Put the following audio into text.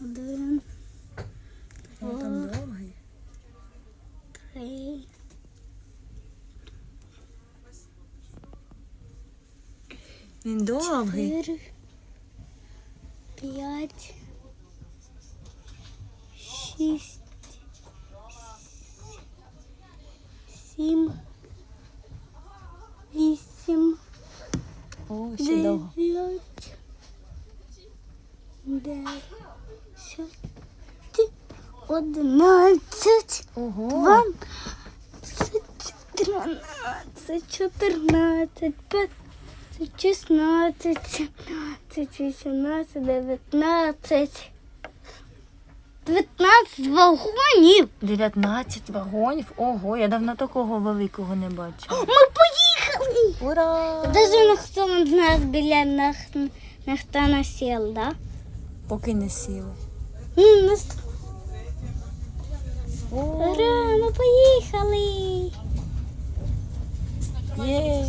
Два. Три. Він довгий. Чотири. П'ять. Шість. Сім. Вісім. Дев'ять. Десять, одинадцять, дванадцять, тринадцять, чотирнадцять, п'ятнадцять, шістнадцять, сімнадцять, вісімнадцять, дев'ятнадцять. Дев'ятнадцять вагонів. 19 вагонів. Ого, я давно такого великого не бачила. Ми поїхали. Ура! Даже ніхто з нас біля ніхто не сів, да? Поки не сіли. Ну, Ура, ми поїхали. є.